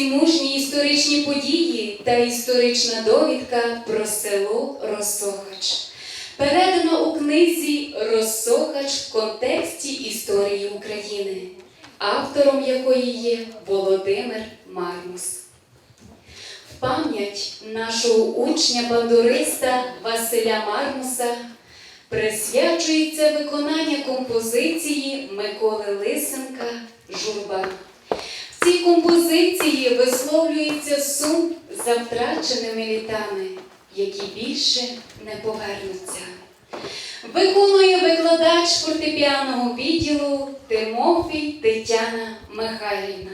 ці мужні історичні події та історична довідка про село Росохач. Передано у книзі Росохач в контексті історії України, автором якої є Володимир Мармус. В пам'ять нашого учня-бандуриста Василя Мармуса присвячується виконання композиції Миколи Лисенка Журба. Цій композиції висловлюється сум за втраченими літами, які більше не повернуться. Виконує викладач фортепіаного відділу Тимофій Тетяна Михайлівна.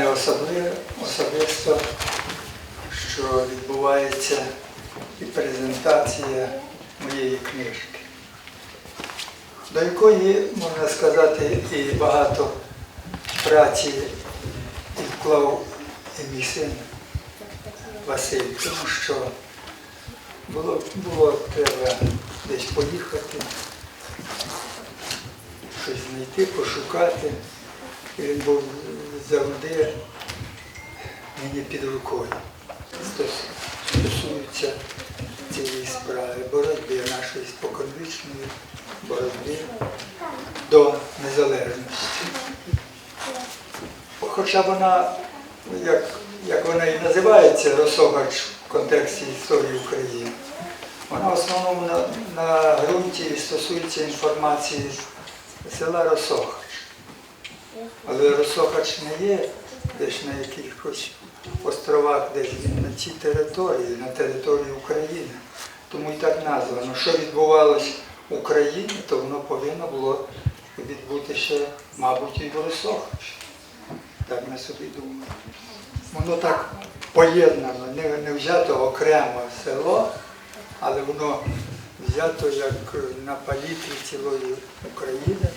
Для мене особливо, особисто, що відбувається і презентація моєї книжки, до якої, можна сказати, і багато праці і вклав і мій син Василь, тому що було, було треба десь поїхати, щось знайти, пошукати. Він був завжди мені під рукою. Стосується цієї справи, боротьби нашої споконвічної боротьби до незалежності. Хоча вона, як, як вона і називається, Росогач в контексті історії України, вона в основному на, на ґрунті стосується інформації села Росохач. Але Росохач не є десь на якихось островах, десь на цій території, на території України. Тому і так названо. Що відбувалось в Україні, то воно повинно було відбути ще, мабуть, і в Росохач. Так ми собі думаємо. Воно так поєднано, не, не взято окремо село, але воно взято як на палітрі цілої України,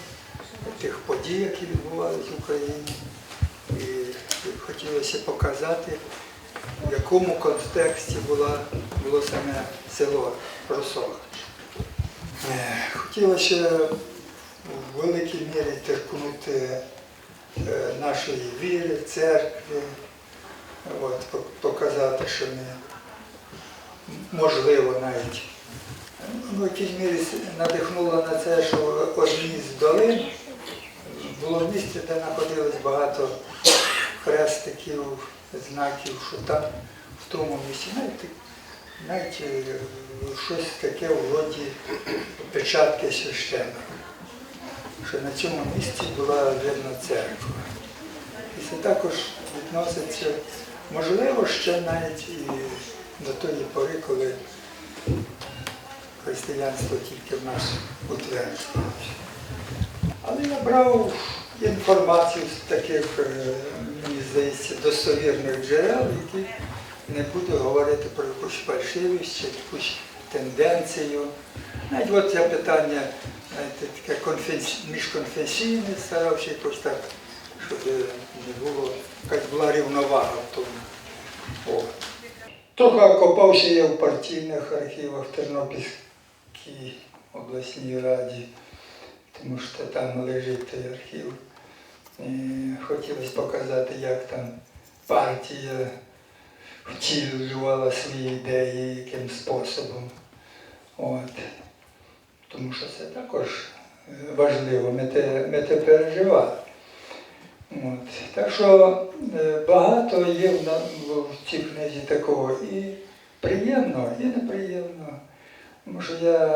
тих подій, які відбувалися в Україні. І хотілося показати, в якому контексті була, було саме село Росохач. Е, Хотілося в великій мірі торкнути е, нашої віри, церкви, от, показати, що ми можливо навіть ну, в якійсь мірі надихнуло на це, що в одній з долин було місце, де знаходилось багато хрестиків знаків, що там в тому місці навіть, навіть щось таке вроді печатки священника, що на цьому місці була видна церква. І це також відноситься, можливо, ще навіть і до тої пори, коли християнство тільки в нас утверджувалося. Але я брав інформацію з таких, е, мені здається, достовірних джерел, які не буду говорити про якусь фальшивість чи якусь тенденцію. Навіть от я питання таке конфесій- міжконфесійне старався якось так, щоб не було, якась була рівновага в тому. О. Трохи копався я в партійних архівах Тернопільській обласній раді, тому що там лежить той архів. І хотілося показати, як там партія втілювала свої ідеї яким способом. От. Тому що це також е, важливо, ми те, ми те переживали. От. Так що е, багато є в, на- в в цій книзі такого і приємного, і неприємного. Тому що я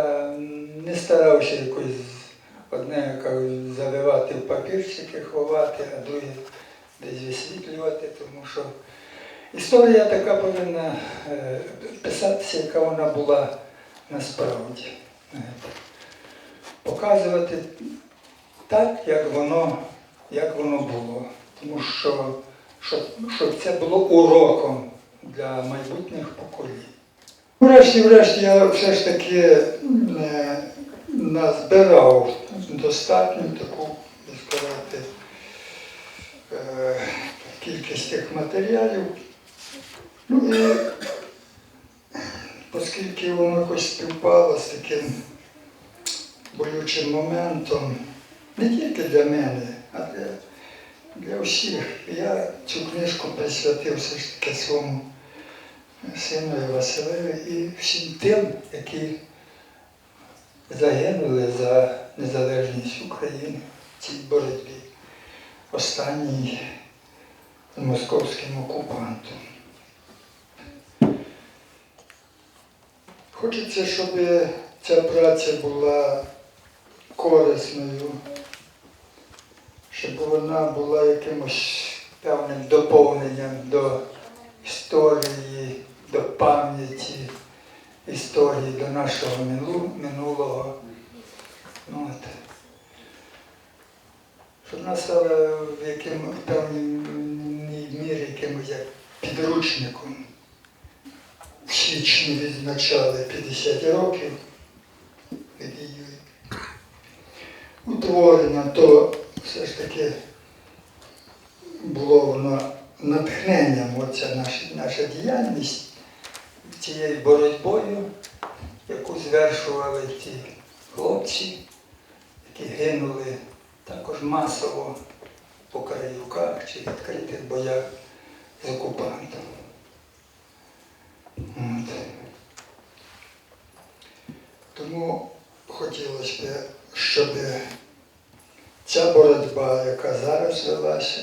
не старався якось одне кажуть, заливати в папірчики, ховати, а друге десь висвітлювати, тому що історія така повинна е, писатися, яка вона була насправді. Показувати так, як воно, як воно було. Тому що щоб, щоб це було уроком для майбутніх поколінь. Врешті-врешті я все ж таки е, назбирав достатню таку, так сказати, е, кількість тих матеріалів. Ну і оскільки воно якось співпало з таким болючим моментом, не тільки для мене, а для, для всіх, я цю книжку присвятив все ж таки своєму синові Василеві і всім тим, які загинули за незалежність України в цій боротьбі останній з московським окупантом. Хочеться, щоб ця праця була корисною, щоб вона була якимось певним доповненням до історії, до пам'яті історії, до нашого минулого. Ну, От. Щоб вона стала в яким, певній мірі якимось як підручником. В січні відзначали 50 років від її утворення, то все ж таки було воно натхненням оця наша, наша діяльність цією боротьбою, яку звершували ті хлопці, які гинули також масово по Караюках чи відкритих боях з окупантом. От. Тому хотілося б, щоб ця боротьба, яка зараз велася,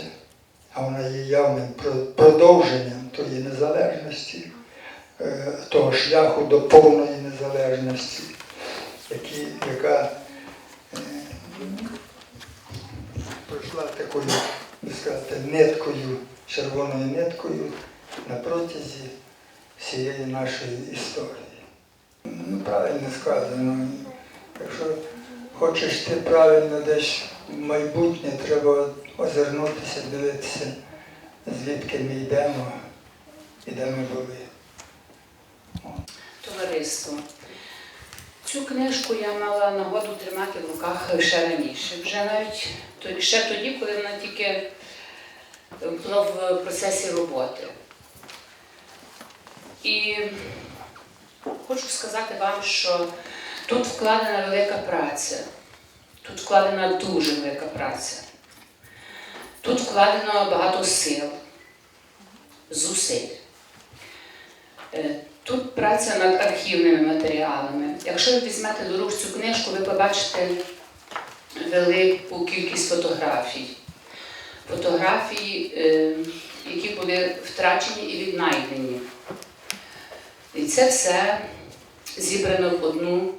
а вона є явним продовженням тої незалежності, того шляху до повної незалежності, які, яка е, пройшла такою, сказати, ниткою, червоною ниткою на протязі всієї нашої історії. Ну, правильно сказано. Якщо хочеш ти правильно десь в майбутнє, треба озирнутися, дивитися, звідки ми йдемо і де ми були. Товариство. Цю книжку я мала нагоду тримати в руках ще раніше. Вже навіть ще тоді, коли вона тільки була в процесі роботи. І хочу сказати вам, що тут вкладена велика праця. Тут вкладена дуже велика праця. Тут вкладено багато сил, зусиль. Тут праця над архівними матеріалами. Якщо ви візьмете до рук цю книжку, ви побачите велику кількість фотографій. Фотографії е, які були втрачені і віднайдені. І це все зібрано в одну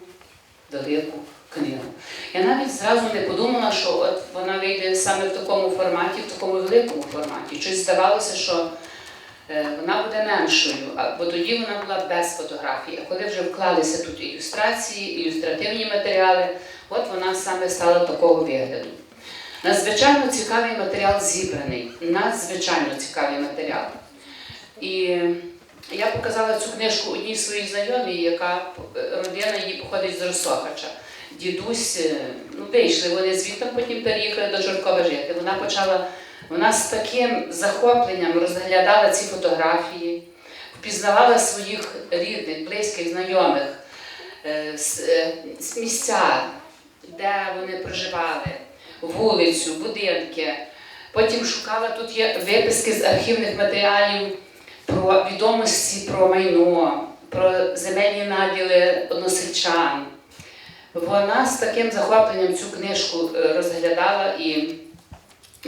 велику книгу. Я навіть зразу не подумала, що от вона вийде саме в такому форматі, в такому великому форматі. Щось здавалося, що вона буде меншою, бо тоді вона була без фотографій. А коли вже вклалися тут ілюстрації, ілюстративні матеріали, от вона саме стала такого вигляду. Надзвичайно цікавий матеріал зібраний, надзвичайно цікавий матеріал. І я показала цю книжку одній своїй знайомій, яка е, родина її походить з Росохача. Дідусь, е, ну вийшли вони звідти, потім переїхали до Жоркова жити. Вона почала, вона з таким захопленням розглядала ці фотографії, впізнавала своїх рідних, близьких, знайомих, е, з, е, з місця, де вони проживали, вулицю, будинки. Потім шукала тут є виписки з архівних матеріалів про відомості про майно, про земельні наділи односельчан. Вона з таким захопленням цю книжку е, розглядала і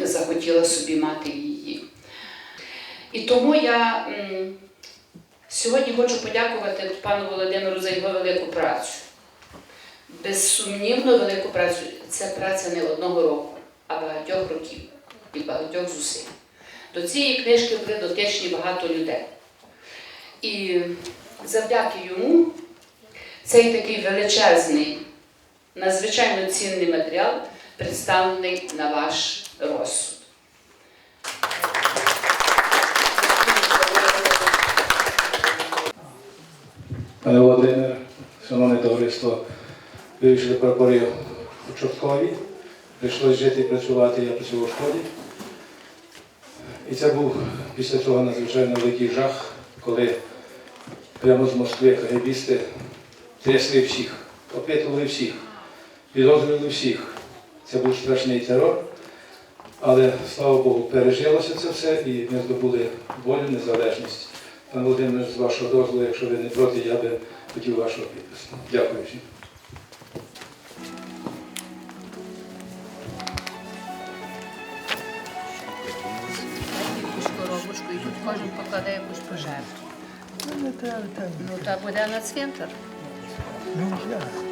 захотіла собі мати її. І тому я сьогодні хочу подякувати пану Володимиру за його велику працю. Безсумнівно велику працю. Це праця не одного року, а багатьох років і багатьох зусиль. До цієї книжки були дотичні багато людей. І завдяки йому цей такий величезний, надзвичайно цінний матеріал представлений на ваш розсуд. Пане Володимире, шановне товариство, вивчили прапори у Чорткові. Прийшлося жити і працювати, я працював у школі. І це був після того надзвичайно великий жах, коли прямо з Москви кагебісти трясли всіх, опитували всіх, підозрювали всіх. Це був страшний терор. Але слава Богу, пережилося це все і ми здобули волю, незалежність. Пане Володимир, з вашого дозволу, якщо ви не проти, я би хотів вашого підпису. Дякую всім. якусь коробочку, і тут кожен покладе якусь пожертву. Ну. Ну, та буде на цвинтар. Ну, я.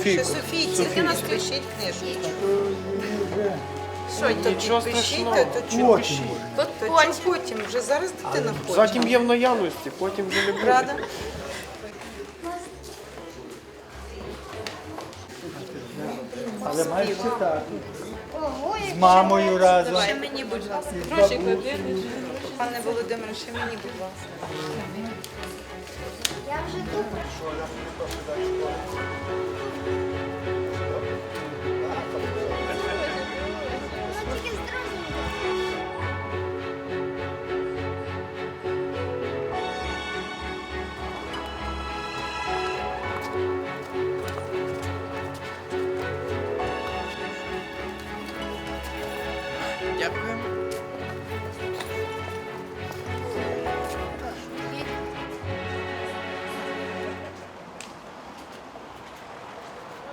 Ще Софії, тільки нас пишіть книжку. Що тобі пишіть, то чому? потім. То потім, потім, вже зараз дитина хоче. Затім є в наявності, потім вже не буде. Правда? Але маєш читати. З мамою разом. Ще мені, будь ласка. Пане Володимире, ще мені, будь ласка. Дякуємо.